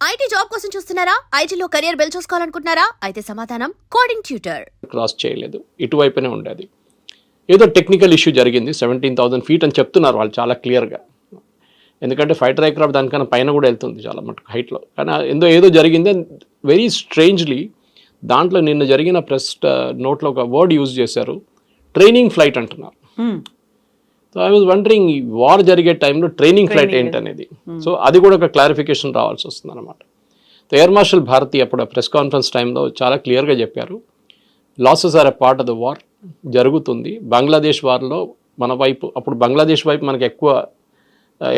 IT job కోసం చూస్తున్నారా? ఐటీలో కెరియర్ బిల్డ్ చూసుకోవాలనుకుంటున్నారా? అయితే సమాధానం కోడింగ్ ట్యూటర్ క్రాస్ చేయలేదు. ఇటువైపునే ఉండేది. ఏదో టెక్నికల్ ఇష్యూ జరిగింది. సెవెంటీన్ థౌసండ్ ఫీట్ అని చెప్తున్నారు వాళ్ళు చాలా క్లియర్గా ఎందుకంటే ఫైటర్ ఎయిర్క్రాఫ్ట్ దానికన్నా పైన కూడా వెళ్తుంది చాలా మటుకు హైట్లో కానీ ఏదో ఏదో జరిగింది. వెరీ స్ట్రేంజ్లీ దాంట్లో నిన్న జరిగిన ప్రెస్ నోట్లో ఒక వర్డ్ యూజ్ చేశారు. ట్రైనింగ్ ఫ్లైట్ అంటున్నారు. So I was wondering war జరిగే టైంలో ట్రైనింగ్ ఫ్లైట్ ఏంటనేది. సో అది కూడా ఒక క్లారిఫికేషన్ రావాల్సి వస్తుంది అనమాట ఎయిర్ మార్షల్ భారతి అప్పుడు ప్రెస్ కాన్ఫరెన్స్ టైంలో చాలా క్లియర్గా చెప్పారు. Losses are a part of the war జరుగుతుంది. బంగ్లాదేశ్ వార్లో మన వైపు అప్పుడు బంగ్లాదేశ్ వైపు మనకి ఎక్కువ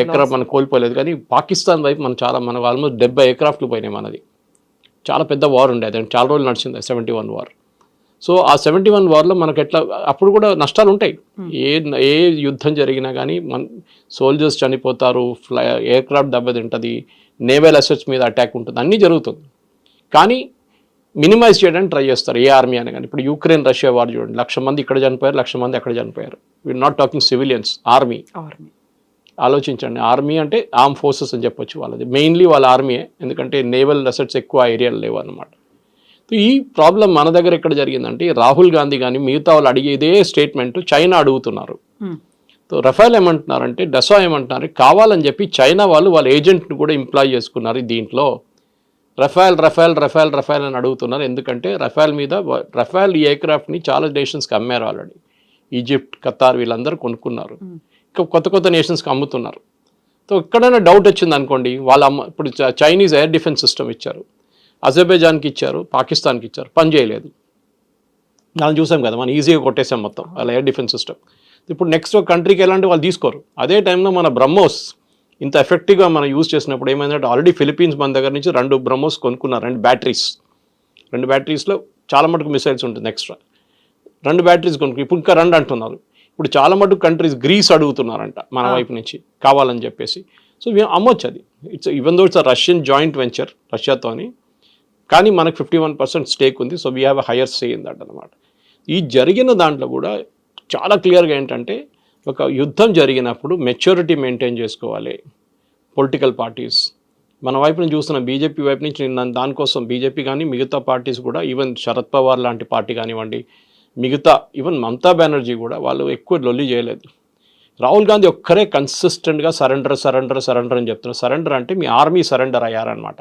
ఎక్కడ మనం కోల్పోలేదు. కానీ పాకిస్తాన్ వైపు మనం చాలా మనకు ఆల్మోస్ట్ డెబ్బై ఎయిర్క్రాఫ్ట్లు పోయినాయి మనది. చాలా పెద్ద వార్ ఉండేది అండ్ చాలా రోజులు నడిచింది. సెవెంటీ వన్ వార్ సో ఆ సెవెంటీ వన్ వార్లో మనకు ఎట్లా అప్పుడు కూడా నష్టాలు ఉంటాయి ఏ ఏ యుద్ధం జరిగినా కానీ మన సోల్జర్స్ చనిపోతారు ఫ్లై ఎయిర్క్రాఫ్ట్ దెబ్బతింటుంది నేవల్ అసెట్స్ మీద అటాక్ ఉంటుంది అన్నీ జరుగుతుంది. కానీ మినిమైజ్ చేయడానికి ట్రై చేస్తారు ఏ ఆర్మీ అని కానీ ఇప్పుడు యూక్రెయిన్ రష్యా వార్ చూడండి లక్ష మంది ఇక్కడ చనిపోయారు లక్ష మంది అక్కడ చనిపోయారు. We're not talking civilians army army ఆలోచించండి ఆర్మీ అంటే ఆర్మ్ ఫోర్సెస్ అని చెప్పొచ్చు వాళ్ళది. మెయిన్లీ వాళ్ళ ఆర్మీయే ఎందుకంటే నేవల్ అసెట్స్ ఎక్కువ ఏరియాలు లేవు అనమాట ఈ ప్రాబ్లం మన దగ్గర ఎక్కడ జరిగిందంటే రాహుల్ గాంధీ కానీ మిగతా వాళ్ళు అడిగే ఇదే స్టేట్మెంట్ చైనా అడుగుతున్నారు. సో రఫాల్ ఏమంటున్నారంటే డెసా ఏమంటున్నారు కావాలని చెప్పి చైనా వాళ్ళు వాళ్ళ ఏజెంట్ని కూడా ఎంప్లాయ్ చేసుకున్నారు దీంట్లో. రఫాల్ రఫాల్ రఫాల్ రఫాల్ అని అడుగుతున్నారు. ఎందుకంటే రఫాల్ మీద రఫాల్ ఈ ఎయిర్క్రాఫ్ట్ని చాలా నేషన్స్కి అమ్మారు ఆల్రెడీ ఈజిప్ట్ ఖతార్ వీళ్ళందరూ కొనుక్కున్నారు. ఇంకా కొత్త కొత్త నేషన్స్కి అమ్ముతున్నారు. సో ఎక్కడైనా డౌట్ వచ్చింది అనుకోండి వాళ్ళ అమ్మ ఇప్పుడు చైనీస్ ఎయిర్ డిఫెన్స్ సిస్టమ్ ఇచ్చారు. అజర్బైజాన్కి ఇచ్చారు పాకిస్తాన్కి ఇచ్చారు పని చేయలేదు. దాన్ని చూసాం కదా మనం ఈజీగా కొట్టేసాం మొత్తం వాళ్ళ ఎయిర్ డిఫెన్స్ సిస్టమ్. ఇప్పుడు నెక్స్ట్ ఒక కంట్రీకి ఎలాంటి వాళ్ళు తీసుకోరు. అదే టైంలో మన బ్రహ్మోస్ ఇంత ఎఫెక్టివ్గా మనం యూజ్ చేసినప్పుడు ఏమైందంటే ఆల్రెడీ ఫిలిపీన్స్ మన దగ్గర నుంచి రెండు బ్రహ్మోస్ కొనుక్కున్నారు రెండు బ్యాటరీస్. రెండు బ్యాటరీస్లో చాలా మటుకు మిసైల్స్ ఉంటుంది ఎక్స్ట్రా. రెండు బ్యాటరీస్ కొనుక్కు ఇప్పుడు ఇంకా రెండు అంటున్నారు. ఇప్పుడు చాలా మటుకు కంట్రీస్ గ్రీస్ అడుగుతున్నారంట మన వైపు నుంచి కావాలని చెప్పేసి. సో మేము అమ్మొచ్చు అది. It's even though it's Russian joint venture రష్యాతోని కానీ మనకు ఫిఫ్టీ వన్ పర్సెంట్ స్టేక్ ఉంది so we have higher say in that అనమాట ఈ జరిగిన దాంట్లో కూడా చాలా క్లియర్గా ఏంటంటే ఒక యుద్ధం జరిగినప్పుడు మెచ్యూరిటీ మెయింటైన్ చేసుకోవాలి పొలిటికల్ పార్టీస్ మన వైపు నుంచి చూస్తున్న బీజేపీ వైపు నుంచి నేను దానికోసం బీజేపీ కానీ మిగతా పార్టీస్ కూడా ఈవెన్ శరద్ పవార్ లాంటి పార్టీ కానివ్వండి మిగతా ఈవెన్ మమతా బెనర్జీ కూడా వాళ్ళు ఎక్కువ లొల్లి చేయలేదు. రాహుల్ గాంధీ ఒక్కరే కన్సిస్టెంట్గా సరెండర్ సరెండర్ సరెండర్ అని చెప్తున్నారు. సరెండర్ అంటే మీ ఆర్మీ సరెండర్ అయ్యారనమాట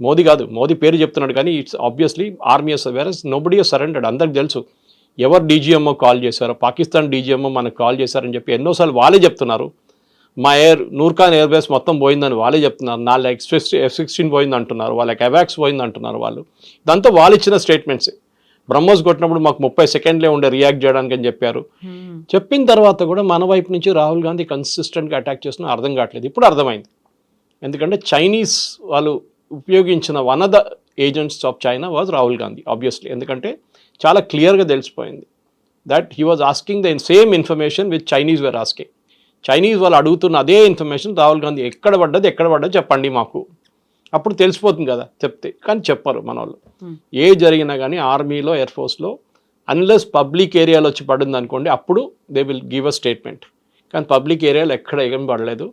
మోదీ కాదు మోదీ పేరు చెప్తున్నాడు కానీ ఇట్స్ ఆబ్వియస్లీ ఆర్మీ వేరే నోబడి సరెండర్డ్ అందరికి తెలుసు. ఎవరు డీజీఎంఓ కాల్ చేశారో పాకిస్తాన్ డీజీఎంఓ మనకు కాల్ చేశారని చెప్పి ఎన్నోసార్లు వాళ్ళే చెప్తున్నారు. మా ఎయిర్ నూర్ఖాన్ ఎయిర్ బేస్ మొత్తం పోయిందని వాళ్ళే చెప్తున్నారు. నాలుగు ఎక్స్ ఎఫ్ సిక్స్టీన్ పోయింది అంటున్నారు వాళ్ళకి అవాక్స్ పోయింది అంటున్నారు వాళ్ళు. ఇదంతా వాళ్ళు ఇచ్చిన స్టేట్మెంట్స్ బ్రహ్మోస్ కొట్టినప్పుడు మాకు ముప్పై సెకండ్లే ఉండే రియాక్ట్ చేయడానికి అని చెప్పారు. చెప్పిన తర్వాత కూడా మన వైపు నుంచి రాహుల్ గాంధీ కన్సిస్టెంట్గా అటాక్ చేస్తున్నా అర్థం కావట్లేదు. ఇప్పుడు అర్థమైంది. ఎందుకంటే చైనీస్ వాళ్ళు ఉపయోగించిన one of the agents of China was Rahul Gandhi obviously ఎందుకంటే చాలా క్లియర్గా తెలిసిపోయింది that he was asking the same information with Chinese were asking Chinese వాళ్ళు అడుగుతున్న అదే ఇన్ఫర్మేషన్ రాహుల్ గాంధీ ఎక్కడ పడ్డది ఎక్కడ పడ్డది చెప్పండి మాకు. అప్పుడు తెలిసిపోతుంది కదా చెప్తే. కానీ చెప్పరు మన వాళ్ళు ఏ జరిగినా కానీ ఆర్మీలో ఎయిర్ ఫోర్స్లో అన్లెస్ పబ్లిక్ ఏరియాలో వచ్చి పడింది అనుకోండి అప్పుడు they will give a statement కానీ పబ్లిక్ ఏరియాలో ఎక్కడ ఏం పడలేదు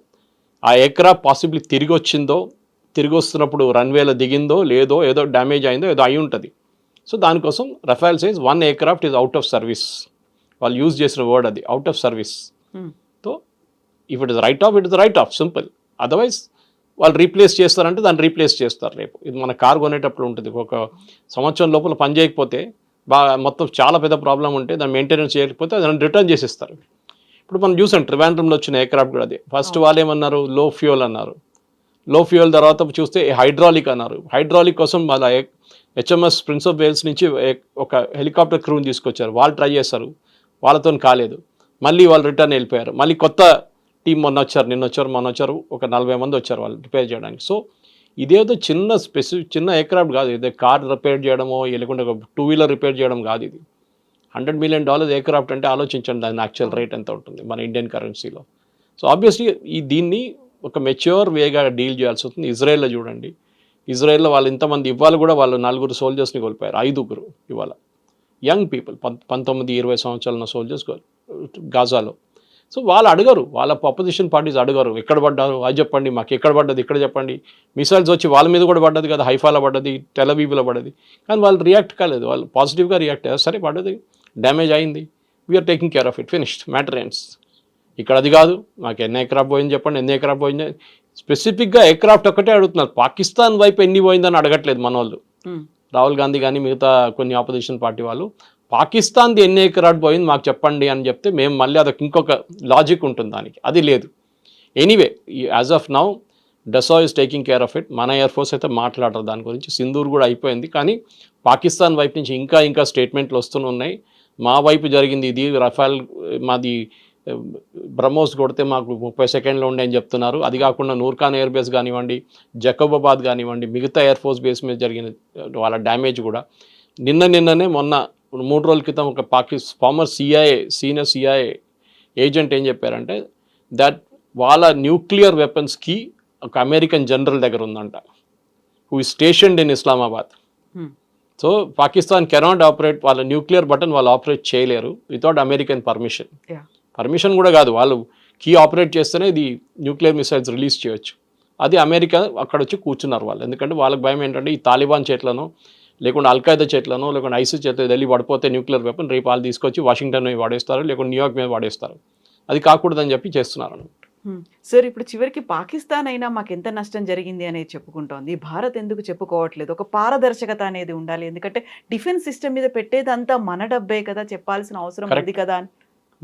ఆ ఎయిర్క్రాఫ్ట్ పాసిబ్లీ తిరిగి వచ్చిందో తిరిగి వస్తున్నప్పుడు రన్వేలో దిగిందో లేదో ఏదో డ్యామేజ్ అయిందో ఏదో అయి ఉంటుంది. సో దానికోసం Rafale says one aircraft is out of service వాళ్ళు యూజ్ చేసిన వర్డ్ అది out of service so if it is write off it is write off simple otherwise వాళ్ళు రీప్లేస్ చేస్తారంటే దాన్ని రీప్లేస్ చేస్తారు రేపు. ఇది మన కార్ కొనేటప్పుడు ఉంటుంది. ఒక సంవత్సరం లోపల పని చేయకపోతే బాగా మొత్తం చాలా పెద్ద ప్రాబ్లం ఉంటే దాన్ని మెయింటెనెన్స్ చేయకపోతే దాన్ని రిటర్న్ చేసిస్తారు. ఇప్పుడు మనం చూసాం ట్రివాండ్రంలో వచ్చిన ఎయిర్క్రాఫ్ట్ కూడా అదే. ఫస్ట్ వాళ్ళు ఏమన్నారు? లో ఫ్యూయల్ అన్నారు. లో ఫ్యూయల్ తర్వాత చూస్తే హైడ్రాలిక్ అన్నారు. హైడ్రాలిక్ కోసం వాళ్ళ హెచ్ఎంఎస్ ప్రిన్స్ ఆఫ్ వేల్స్ నుంచి ఒక హెలికాప్టర్ క్రూని తీసుకొచ్చారు. వాళ్ళు ట్రై చేశారు. వాళ్ళతో కాలేదు. మళ్ళీ వాళ్ళు రిటర్న్ వెళ్ళిపోయారు. మళ్ళీ కొత్త టీం మొన్న వచ్చారు. నిన్న వచ్చారు మొన్న వచ్చారు. ఒక నలభై మంది వచ్చారు వాళ్ళు రిపేర్ చేయడానికి. సో ఇదేదో చిన్న స్పెసిఫిక్ చిన్న ఎయిర్క్రాఫ్ట్ కాదు. ఇదే కార్ రిపేర్ చేయడమో లేకుంటే ఒక టూ వీలర్ రిపేర్ చేయడం కాదు ఇది. హండ్రెడ్ మిలియన్ డాలర్స్ ఎయిర్క్రాఫ్ట్ అంటే ఆలోచించండి దాని యాక్చువల్ రేట్ ఎంత ఉంటుంది మన ఇండియన్ కరెన్సీలో సో ఆబ్వియస్లీ ఈ దీన్ని ఒక మెచ్యూర్ వేగా డీల్ చేయాల్సి వస్తుంది. ఇజ్రాయెల్లో చూడండి. ఇజ్రాయెల్లో వాళ్ళు ఇంతమంది ఇవాళ కూడా వాళ్ళు నలుగురు సోల్జర్స్ని కోల్పోయారు. ఐదుగురు ఇవాళ యంగ్ పీపుల్ పంతొమ్మిది ఇరవై సంవత్సరాల ఉన్న సోల్జర్స్ గాజాలో. సో వాళ్ళు అడగరు. వాళ్ళ అపోజిషన్ పార్టీస్ అడగరు. ఎక్కడ పడ్డారు? అది చెప్పండి. మాకు ఎక్కడ పడ్డది? ఇక్కడ చెప్పండి. మిసైల్స్ వచ్చి వాళ్ళ మీద కూడా పడ్డది కదా. హైఫాలో పడ్డది టెలవీవ్లో పడ్డది. కానీ వాళ్ళు రియాక్ట్ కాలేదు. వాళ్ళు పాజిటివ్గా రియాక్ట్ అయ్యారు. సరే పడ్డది. డ్యామేజ్ అయింది. We're taking care of it finished matter ends ఇక్కడ అది కాదు. మాకు ఎన్ని ఎకరాఫ్ పోయింది చెప్పండి. ఎన్ని ఎకరాఫ్ పోయింది. స్పెసిఫిక్గా ఎయిర్క్రాఫ్ట్ ఒకటే అడుగుతున్నారు. పాకిస్తాన్ వైపు ఎన్ని పోయిందని అడగట్లేదు మన వాళ్ళు రాహుల్ గాంధీ కానీ మిగతా కొన్ని ఆపోజిషన్ పార్టీ వాళ్ళు. పాకిస్తాన్ది ఎన్ని ఎకరాట్ పోయింది మాకు చెప్పండి అని చెప్తే మేము మళ్ళీ అదొక ఇంకొక లాజిక్ ఉంటుంది దానికి. అది లేదు. Anyway as of now Dassault is taking care of it. మన ఎయిర్ ఫోర్స్ అయితే మాట్లాడరు దాని గురించి. సింధూర్ కూడా అయిపోయింది. కానీ పాకిస్తాన్ వైపు నుంచి ఇంకా ఇంకా స్టేట్మెంట్లు వస్తూనే ఉన్నాయి. మా వైపు జరిగింది ఇది. రఫాల్ మాది బ్రహ్మోస్ కొడితే మాకు ముప్పై సెకండ్లో ఉండే అని చెప్తున్నారు. అది కాకుండా నూర్ఖాన్ ఎయిర్ బేస్ కానివ్వండి జకబాబాద్ కానివ్వండి మిగతా ఎయిర్ ఫోర్స్ బేస్ మీద జరిగిన వాళ్ళ డ్యామేజ్ కూడా నిన్న నిన్ననే మొన్న మూడు రోజుల క్రితం ఒక పాకిస్ former CIA senior CIA agent ఏం చెప్పారంటే దట్ వాళ్ళ న్యూక్లియర్ వెపన్స్కి ఒక అమెరికన్ జనరల్ దగ్గర ఉందంట who is stationed in Islamabad so Pakistan cannot operate వాళ్ళ న్యూక్లియర్ బటన్ వాళ్ళు ఆపరేట్ చేయలేరు వితౌట్ అమెరికన్ పర్మిషన్. పర్మిషన్ కూడా కాదు. వాళ్ళు కీ ఆపరేట్ చేస్తేనే ఇది న్యూక్లియర్ మిసైల్స్ రిలీజ్ చేయొచ్చు. అది అమెరికా అక్కడ వచ్చి కూర్చున్నారు వాళ్ళు. ఎందుకంటే వాళ్ళకి భయం ఏంటంటే ఈ తాలిబాన్ చేట్లను లేకుంటే అల్ఖాయిదా చేట్లను లేకుంటే ఐసిస్ చేతిలో వెళ్ళి పడిపోతే న్యూక్లియర్ వెపన్ రేపు వాళ్ళు తీసుకొచ్చి వాషింగ్టన్ మీద వాడేస్తారు లేకుంటే న్యూయార్క్ మీద వాడేస్తారు. అది కాకూడదని చెప్పి చేస్తున్నారు అన్నమాట. ఉమ్. సార్ ఇప్పుడు చివరికి పాకిస్తాన్ అయినా మాకు ఎంత నష్టం జరిగింది అనేది చెప్పుకుంటోంది. భారత్ ఎందుకు చెప్పుకోవట్లేదు? ఒక పారదర్శకత అనేది ఉండాలి. ఎందుకంటే డిఫెన్స్ సిస్టమ్ మీద పెట్టేదంతా మన డబ్బే కదా. చెప్పాల్సిన అవసరం. ఉంది కదా అని.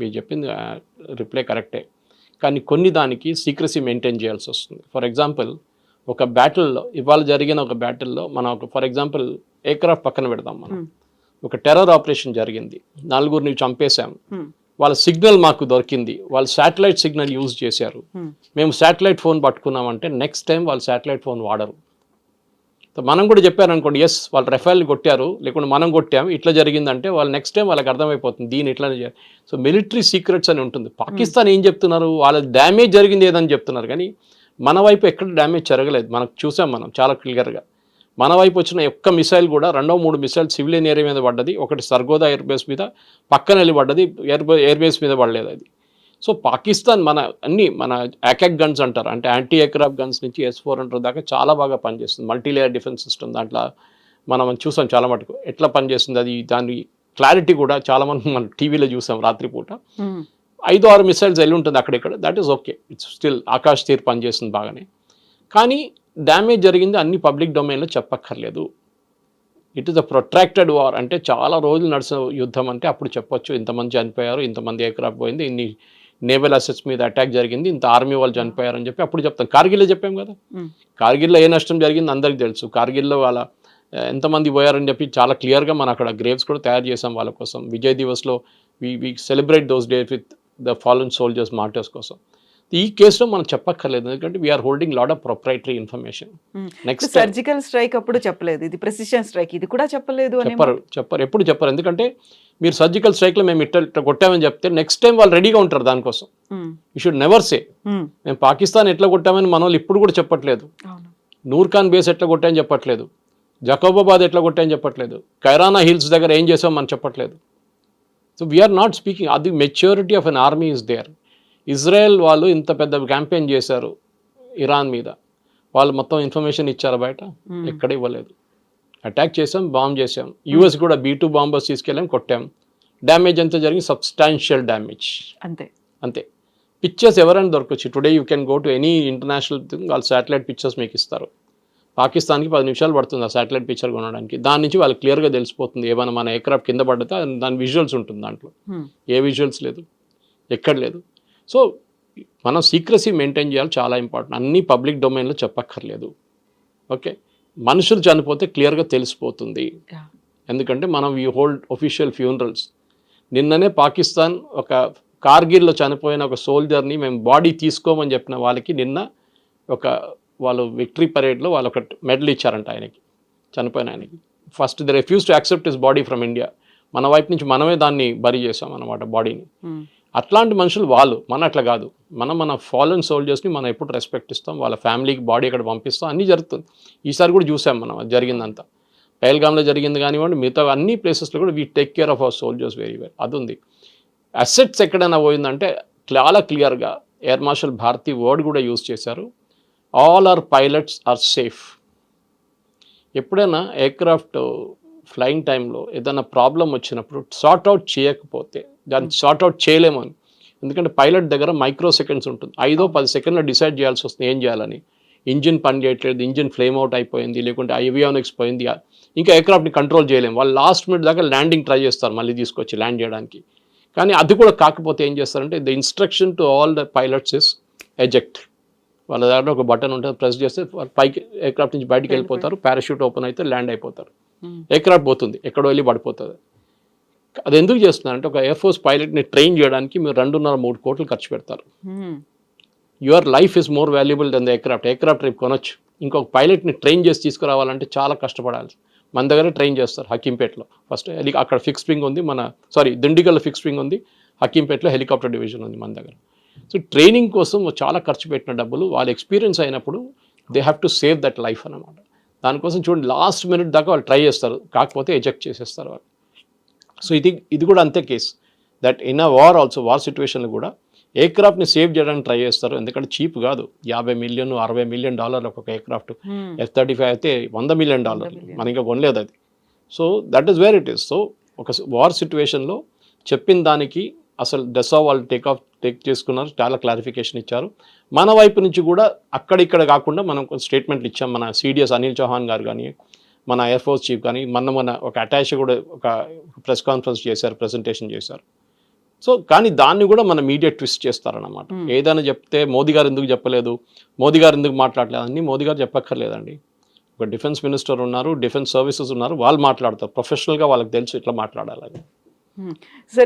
మీరు చెప్పింది రిప్లై కరెక్టే. కానీ కొన్ని దానికి సీక్రసీ మెయింటైన్ చేయాల్సి వస్తుంది. ఫర్ ఎగ్జాంపుల్ ఒక బ్యాటిల్లో ఇవాళ జరిగిన ఒక బ్యాటిల్లో మనం ఒక ఫర్ ఎగ్జాంపుల్ ఎయిర్క్రాఫ్ట్ పక్కన పెడదాం మనం. ఒక టెర్రర్ ఆపరేషన్ జరిగింది. నలుగురిని చంపేశాం. వాళ్ళ సిగ్నల్ మాకు దొరికింది. వాళ్ళు శాటిలైట్ సిగ్నల్ యూజ్ చేశారు. మేము శాటిలైట్ ఫోన్ పట్టుకున్నామంటే నెక్స్ట్ టైం వాళ్ళు శాటిలైట్ ఫోన్ వాడరు. మనం కూడా చెప్పారనుకోండి ఎస్ వాళ్ళు రెఫైల్ కొట్టారు లేకుంటే మనం కొట్టాం ఇట్లా జరిగిందంటే వాళ్ళు నెక్స్ట్ టైం వాళ్ళకి అర్థమైపోతుంది దీని ఇట్లానే సో మిలిటరీ సీక్రెట్స్ అని ఉంటుంది. పాకిస్తాన్ ఏం చెప్తున్నారు? వాళ్ళ డ్యామేజ్ జరిగింది ఏదని చెప్తున్నారు. కానీ మన వైపు ఎక్కడ డ్యామేజ్ జరగలేదు. మనకు చూసాం మనం చాలా క్లియర్గా మన వైపు వచ్చిన ఒక్క మిసైల్ కూడా రెండో మూడు మిసైల్ సివిలియన్ ఏరియా మీద పడ్డది. ఒకటి సర్గోదా ఎయిర్ బేస్ మీద పక్కన వెళ్ళి పడ్డది ఎయిర్ ఎయిర్ బేస్ మీద పడలేదు అది. సో పాకిస్తాన్ మన అన్ని మన యాకాక్ గన్స్ అంటారు. అంటే యాంటీ ఎయిర్క్రాఫ్ట్ గన్స్ నుంచి ఎస్ ఫోర్ హండ్రెడ్ దాకా చాలా బాగా పనిచేస్తుంది. మల్టీ లేయర్ డిఫెన్స్ సిస్టమ్ దాంట్లో మనం చూసాం చాలా మటుకు. ఎట్లా పనిచేస్తుంది అది? దాని క్లారిటీ కూడా చాలా మంది మనం టీవీలో చూసాం రాత్రిపూట. ఐదు ఆరు మిసైల్స్ వెళ్ళి ఉంటుంది అక్కడిక్కడ that is okay it's still Akash Teer పనిచేస్తుంది బాగానే. కానీ డ్యామేజ్ జరిగింది అన్ని పబ్లిక్ డొమైన్లో చెప్పక్కర్లేదు. It is a protracted war అంటే చాలా రోజులు నడిచిన యుద్ధం అంటే అప్పుడు చెప్పొచ్చు. ఇంతమంది చనిపోయారు ఇంతమంది ఎయిర్క్రాఫ్ట్ పోయింది ఇన్ని నేవల్ అసెట్స్ మీద అటాక్ జరిగింది. ఇంత ఆర్మీ వాళ్ళు చనిపోయారు అని చెప్పి అప్పుడు చెప్తాం. కార్గిల్లో చెప్పాం కదా. కార్గిల్లో ఏ నష్టం జరిగింది అందరికీ తెలుసు. కార్గిల్లో వాళ్ళ ఎంతమంది పోయారని చెప్పి చాలా క్లియర్గా మనం అక్కడ గ్రేవ్స్ కూడా తయారు చేసాం వాళ్ళ కోసం. Vijay దివస్లో we we celebrate those days with the fallen soldiers martyrs కోసం. ఈ కేసులో మనం చెప్పక్కర్లేదు. ఎందుకంటే we are holding lot of proprietary information. Next surgical strike అప్పుడు చెప్పలేదు. ఇది ప్రెసిషన్ స్ట్రైక్ ఇది కూడా చెప్పలేదు అని చెప్పరు. చెప్పరు. ఎప్పుడు చెప్పరు. ఎందుకంటే మీరు సర్జికల్ స్ట్రైక్లో మేము ఇట్లా ఇట్లా కొట్టామని చెప్తే నెక్స్ట్ టైం వాళ్ళు రెడీగా ఉంటారు దానికోసం. యూ షుడ్ నెవర్ సే మేము పాకిస్తాన్ ఎట్లా కొట్టామని మన వాళ్ళు ఇప్పుడు కూడా చెప్పట్లేదు. అవును. నూర్ ఖాన్ బేస్ ఎట్లా కొట్టాయని చెప్పట్లేదు. జకోబాబాద్ ఎట్లా కొట్టాయని చెప్పట్లేదు. కైరానా హిల్స్ దగ్గర ఏం చేసాం మనం చెప్పట్లేదు. So we are not speaking అది maturity of an army is there Israel వాళ్ళు ఇంత పెద్ద క్యాంపెయిన్ చేశారు ఇరాన్ మీద. వాళ్ళు మొత్తం ఇన్ఫర్మేషన్ ఇచ్చారు బయట. ఎక్కడ ఇవ్వలేదు. అటాక్ చేసాం బాంబ్ చేసాం యూఎస్ కూడా బీ టూ బాంబర్స్ తీసుకెళ్ళాం కొట్టాం. డ్యామేజ్ ఎంత జరిగింది సబ్స్టాన్షియల్ డ్యామేజ్ అంతే. అంతే. పిక్చర్స్ ఎవరైనా దొరకచ్చు. Today you can go to any international thing వాళ్ళు శాటిలైట్ పిక్చర్స్ మీకు ఇస్తారు. పాకిస్తాన్కి పది నిమిషాలు పడుతుంది ఆ శాటిలైట్ పిక్చర్ కొనడానికి. దాని నుంచి వాళ్ళకి క్లియర్గా తెలిసిపోతుంది. ఏమైనా మన ఎయిర్క్రాఫ్ట్ కింద పడితే దాని విజువల్స్ ఉంటుంది దాంట్లో. ఏ విజువల్స్ లేదు. ఎక్కడ లేదు. సో మనం సీక్రసీ మెయింటైన్ చేయాలి చాలా ఇంపార్టెంట్ అన్ని పబ్లిక్ డొమైన్లో చెప్పక్కర్లేదు. ఓకే మనుషులు చనిపోతే క్లియర్గా తెలిసిపోతుంది. ఎందుకంటే మనం ఈ హోల్డ్ ఒఫీషియల్ ఫ్యూనరల్స్ నిన్ననే పాకిస్తాన్ ఒక కార్గిల్లో చనిపోయిన ఒక సోల్జర్ని మేము బాడీ తీసుకోమని చెప్పిన వాళ్ళకి నిన్న ఒక వాళ్ళు విక్టరీ పరేడ్లో వాళ్ళు ఒక మెడల్ ఇచ్చారంట ఆయనకి. చనిపోయిన ఆయనకి. First the refuse to accept his body from India మన వైపు నుంచి మనమే దాన్ని బరీ చేసాం అనమాట బాడీని అట్లాంటి మనుషులు వాళ్ళు. మన అట్లా కాదు. మనం మన ఫాలన్ సోల్జర్స్ని మనం ఎప్పుడు రెస్పెక్ట్ ఇస్తాం. వాళ్ళ ఫ్యామిలీకి బాడీ ఇక్కడ పంపిస్తాం. అన్నీ జరుగుతుంది. ఈసారి కూడా చూసాం మనం అది జరిగిందంతా. పహల్గామ్లో జరిగింది కానివ్వండి మిగతా అన్ని ప్లేసెస్లో కూడా we take care of our soldiers very well అది ఉంది. అసెట్స్ ఎక్కడైనా పోయిందంటే చాలా క్లియర్గా ఎయిర్ మార్షల్ భారతి వర్డ్ కూడా యూజ్ చేశారు. All our pilots are safe ఎప్పుడైనా ఎయిర్క్రాఫ్ట్ ఫ్లయింగ్ టైంలో ఏదైనా ప్రాబ్లం వచ్చినప్పుడు సార్ట్ అవుట్ చేయకపోతే దాన్ని సార్ట్ అవుట్ చేయలేము అని. ఎందుకంటే పైలట్ దగ్గర మైక్రో సెకండ్స్ ఉంటుంది. ఐదో పది సెకండ్లో డిసైడ్ చేయాల్సి వస్తుంది ఏం చేయాలని. ఇంజిన్ పని చేయట్లేదు ఇంజిన్ ఫ్లేమ్ అవుట్ అయిపోయింది లేకుంటే ఐవియానిక్స్ పోయింది. ఇంకా ఎయిర్క్రాఫ్ట్ని కంట్రోల్ చేయలేము. వాళ్ళు లాస్ట్ మినిట్ దాకా ల్యాండింగ్ ట్రై చేస్తారు మళ్ళీ తీసుకొచ్చి ల్యాండ్ చేయడానికి. కానీ అది కూడా కాకపోతే ఏం చేస్తారంటే the instruction to all the pilots is eject వాళ్ళ దగ్గర ఒక బటన్ ఉంటుంది ప్రెస్ చేస్తే పైకి ఎయిర్క్రాఫ్ట్ నుంచి బయటికి వెళ్ళిపోతారు. పారాషూట్ ఓపెన్ అయితే ల్యాండ్ అయిపోతారు. Hmm. ఎయిర్క్రాఫ్ట్ పోతుంది ఎక్కడో వెళ్ళి పడిపోతుంది. అది ఎందుకు చేస్తున్నారంటే ఒక ఎయిర్ ఫోర్స్ పైలట్ని ట్రైన్ చేయడానికి మీరు రెండున్నర మూడు కోట్లు ఖర్చు పెడతారు. Your life is more valuable than the aircraft aircraft రేపు కొనొచ్చు. ఇంకొక పైలట్ని ట్రైన్ చేసి తీసుకురావాలంటే చాలా కష్టపడాలి. మన దగ్గర ట్రైన్ చేస్తారు హకీంపేటలో. ఫస్ట్ అక్కడ ఫిక్స్ వింగ్ ఉంది మన సారీ దిండిగల్లో ఫిక్స్ వింగ్ ఉంది. హకీంపేటలో హెలికాప్టర్ డివిజన్ ఉంది మన దగ్గర. సో ట్రైనింగ్ కోసం చాలా ఖర్చు పెట్టిన డబ్బులు వాళ్ళ ఎక్స్పీరియన్స్ అయినప్పుడు they have to save that life అన్నమాట. దానికోసం చూడండి లాస్ట్ మినిట్ దాకా వాళ్ళు ట్రై చేస్తారు కాకపోతే ఎజెక్ట్ చేసేస్తారు వాళ్ళు. సో ఇది ఇది కూడా అంతే case that in a war also war సిచ్యువేషన్లో కూడా ఎయిర్క్రాఫ్ట్ని సేవ్ చేయడానికి ట్రై చేస్తారు ఎందుకంటే చీప్ కాదు. యాభై మిలియన్ అరవై మిలియన్ డాలర్ ఒక ఎయిర్క్రాఫ్ట్. ఎఫ్ థర్టీ ఫైవ్ అయితే వంద మిలియన్ డాలర్ million. మన ఇంకా కొనలేదు అది. So that is where it is so ఒక వార్ సిచ్యువేషన్లో చెప్పిన దానికి అసలు డెసా వాళ్ళు టేక్ ఆఫ్ టేక్ చేసుకున్నారు. చాలా క్లారిఫికేషన్ ఇచ్చారు. మన వైపు నుంచి కూడా అక్కడిక్కడ కాకుండా మనం స్టేట్మెంట్లు ఇచ్చాం. మన సిడిఎస్ అనిల్ చౌహాన్ గారు కానీ మన ఎయిర్ ఫోర్స్ చీఫ్ కానీ మన మన ఒక అటాచ్ కూడా ఒక ప్రెస్ కాన్ఫరెన్స్ చేశారు ప్రెజెంటేషన్ చేశారు. సో కానీ దాన్ని కూడా మన మీడియా ట్విస్ట్ చేస్తారన్నమాట. Hmm. ఏదైనా చెప్తే మోదీ గారు ఎందుకు చెప్పలేదు? మోదీ గారు ఎందుకు మాట్లాడలేదు? అన్నీ మోదీ గారు చెప్పక్కర్లేదండి. ఒక డిఫెన్స్ మినిస్టర్ ఉన్నారు డిఫెన్స్ సర్వీసెస్ ఉన్నారు వాళ్ళు మాట్లాడతారు. ప్రొఫెషనల్గా వాళ్ళకి తెలుసు ఇట్లా మాట్లాడాలని. Hmm. సరే